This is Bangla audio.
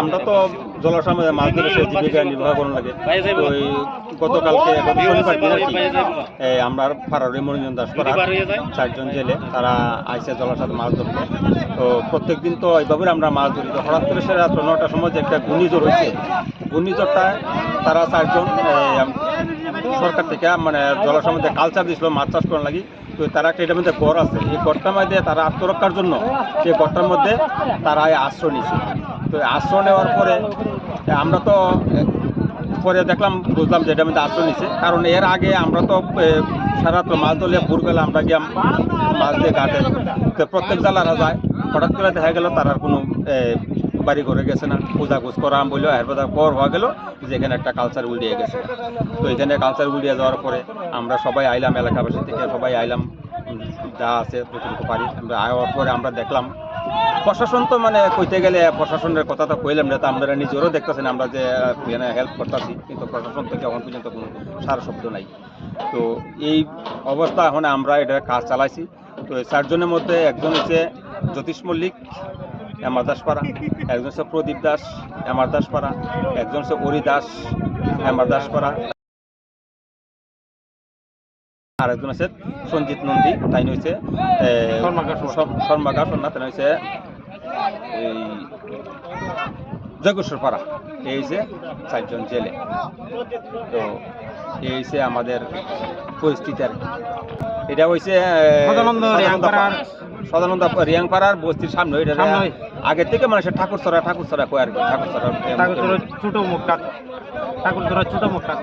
আমরা তো জলাশয় মধ্যে মাছ ধরে সে জীবিকা নির্বাহ করার লাগে। তো গতকালকে শনিবার দিন আর কি, আমরা ফারারি মনোরঞ্জন দাস পাড়া চারজন জেলে তারা আইসে জলাশয় মাছ ধরতে। তো প্রত্যেক দিন তো এইভাবে আমরা মাছ ধরি। তো হঠাৎ করে সে রাত্র নটার সময় যে একটা ঘূর্ণিঝড় হয়েছে ঘূর্ণিঝড়টায় তারা চারজন সরকার থেকে মানে জলাশয়ের মধ্যে কালচার দিয়েছিল মাছ চাষ করার লাগি। তো তারা একটা এটার মধ্যে গড় আছে। এই গড়টার মধ্যে তারা আত্মরক্ষার জন্য সেই গড়টার মধ্যে তারা আশ্রয় নিয়েছে। তো আশ্রয় নেওয়ার পরে, আমরা তো পরে দেখলাম, বুঝলাম যে এটার মধ্যে আশ্রয় নিছে কারণ এর আগে আমরা তো সারা তো মাছ ধরলে ভোরবেলা আমরা গিয়ে মাছ দিয়ে ঘাটে, তো প্রত্যেক জালারা যায় হঠাৎ করে দেখা গেল তার কোনো বাড়ি ঘরে গেছে না, পূজা করা বলল এরপর পর হওয়া গেল যে এখানে একটা কালচার উল্টিয়ে গেছে। তো এখানে কালচার উল্টিয়ে যাওয়ার পরে আমরা সবাই আইলাম এলাকাবাসী থেকে, সবাই আইলাম যা আছে যতটুকু পারি। আমরা আওয়ার পরে আমরা দেখলাম, প্রশাসন তো মানে কইতে গেলে প্রশাসনের কথা তো কইলাম না, তো আমরা নিজেরও দেখতেছেন আমরা যে এখানে হেল্প করতেছি, কিন্তু প্রশাসন থেকে এখন পর্যন্ত কোনো সার শব্দ নাই। তো এই অবস্থা এখন আমরা এটা কাজ চালাইছি। তো চারজনের মধ্যে একজন হচ্ছে জ্যোতিষ মল্লিক এমার দাসপাড়া একজন হচ্ছে প্রদীপ দাস এমার দাসপাড়া একজন হচ্ছে অরি দাস এমার দাসপাড়া আর একজন আছে সঞ্জিত নন্দী তাই হচ্ছে শর্মাকা সন্না তাই এই জগেশ্বর পাড়া। এই হয়েছে চারজন জেলে। তো এই হয়েছে আমাদের পরিস্থিতি আর। এটা হয়েছে সদানন্দ রিয়াংপাড়ার- সদানন্দ রিয়াংপাড়ার বস্তির সামনে। এটা। আগে থেকে মানুষের ঠাকুর সরা ঠাকুর সরা কয় আর কি ঠাকুর সরা ঠাকুর ছোট মুখটা। ঠাকুর ছোট মুখটা।